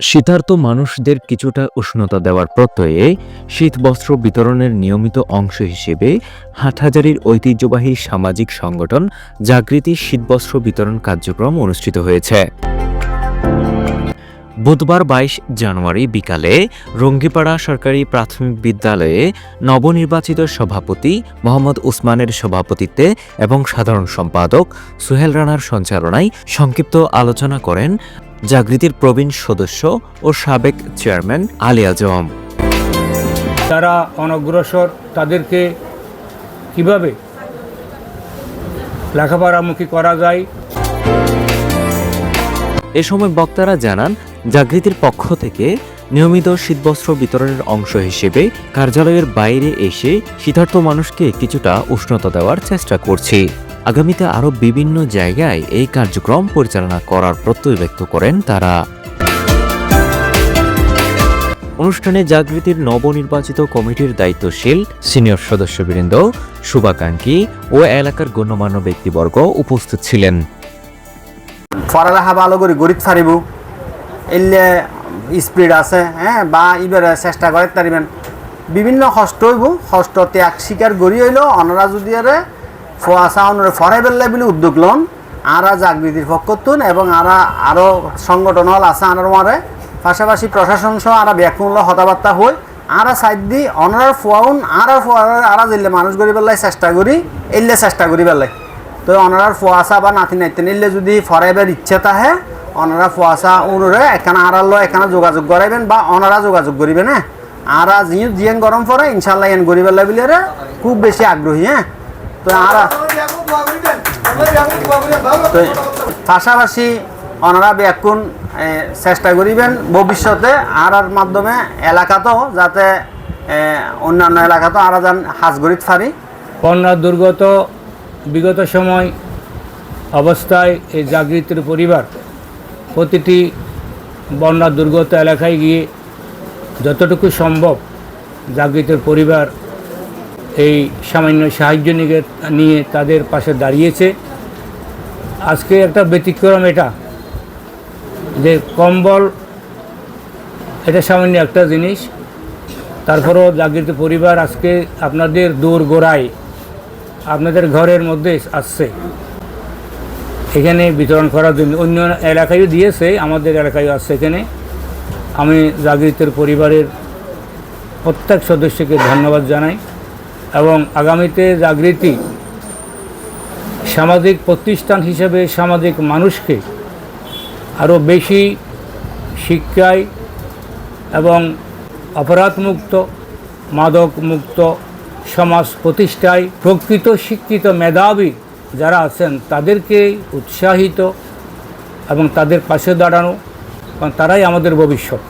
শীতার্ত মানুষদের কিছুটা উষ্ণতা দেওয়ার প্রত্যয়ে শীত বস্ত্র বিতরণের নিয়মিত অংশ হিসেবে হাটহাজারির ঐতিহ্যবাহী সামাজিক সংগঠন জাগৃতি শীতবস্ত্র বিতরণ কার্যক্রম অনুষ্ঠিত হয়েছে। বুধবার বাইশ জানুয়ারি বিকালে রঙ্গিপাড়া সরকারি প্রাথমিক বিদ্যালয়ে নবনির্বাচিত সভাপতি মোহাম্মদ উসমানের সভাপতিত্বে এবং সাধারণ সম্পাদক সুহেল রানার সঞ্চালনায় সংক্ষিপ্ত আলোচনা করেন জাগৃতির প্রবীণ সদস্য ও সাবেক চেয়ারম্যান আলী আজম তারা অনগ্রসর তাদেরকে কীভাবে লেখাপড়ামুখী করা যায়? এ সময় বক্তারা জানান জাগৃতির পক্ষ থেকে নিয়মিত শীতবস্ত্র বিতরণের অংশ হিসেবে কার্যালয়ের বাইরে এসে শীতার্থ মানুষকে কিছুটা উষ্ণতা দেওয়ার চেষ্টা করছি। আগামীতে আরও বিভিন্ন জায়গায় এই কার্যক্রম পরিচালনা করার প্রত্যয় ব্যক্ত করেন তারা। অনুষ্ঠানে জাগৃতির নবনির্বাচিত কমিটির দায়িত্বশীল সিনিয়র সদস্যবৃন্দ শুভাকাঙ্ক্ষী ও এলাকার গণ্যমান্য ব্যক্তিবর্গ উপস্থিত ছিলেন। পড়ালেখা ভালো গরিব ফারিব এলে স্পিড আছে হ্যাঁ বা ইবারে চেষ্টা করে তারিবেন বিভিন্ন কষ্ট হইব, কষ্ট ত্যাগ স্বীকার করি হইল অনরা যদি ফোয়াশা অনরে ফরাই বেল্লাই বলে উদ্যোগ লন, আরা জাগৃতির পক্ষতুন এবং আরা আরও সংগঠন হল আছে আনার মারে পাশাপাশি প্রশাসন সহ আরা ব্যাকুল হতাবার্তা হই, আরা সাইড দি অনরার ফোয়াউন, আরা ফোয়া আরা জিল্লে মানুষ গরি বেল্লাই চেষ্টা করি, এলে চেষ্টা করি বেল্লাই তো অনারার ফুয়াশা বা নাতি নাইতে নিলে যদি ফরাইবার ইচ্ছে তাহে অনারা ফুয়াশা উড়ে এখানে আড়াল এখানে যোগাযোগ করাইবেন বা অনারা যোগাযোগ করিবেন হ্যাঁ? আরা যিনি জিয়েন গরম পরে ইনশাল্লাহ এন গরিবের লাবিলে খুব বেশি আগ্রহী হ্যাঁ? তো আরা তো পাশাপাশি অনারা ব্যাকুন চেষ্টা করিবেন ভবিষ্যতে আরার মাধ্যমে এলাকাতেও যাতে অন্যান্য এলাকাতেও আরা যান হাজগরিত ফারি। বন্যা, দুর্গত, বিগত সময় অবস্থায় এই জাগৃতির পরিবার প্রতিটি বন্যা দুর্গত এলাকায় গিয়ে যতটুকু সম্ভব জাগৃতির পরিবার এই সামান্য সাহায্য নিয়ে তাদের পাশে দাঁড়িয়েছে। আজকে একটা ব্যতিক্রম এটা, যে কম্বল এটা সামান্য একটা জিনিস, তারপরেও জাগৃত পরিবার আজকে আপনাদের দূর গোড়ায় আপনাদের ঘরের মধ্যে আসছে। এখানে বিতরণ করার জন্য অন্য এলাকায়ও দিয়েছে, আমাদের এলাকায়ও আসছে এখানে। আমি জাগৃতের পরিবারের প্রত্যেক সদস্যকে ধন্যবাদ জানাই এবং আগামীতে জাগৃতি সামাজিক প্রতিষ্ঠান হিসেবে সামাজিক মানুষকে আরও বেশি শিক্ষায় এবং অপরাধমুক্ত, মাদকমুক্ত সমাজ প্রতিষ্ঠায় প্রকৃত শিক্ষিত মেধাবী যারা আছেন তাদেরকে উৎসাহিত এবং তাদের পাশে দাঁড়ানো কারণ তারাই আমাদের ভবিষ্যৎ।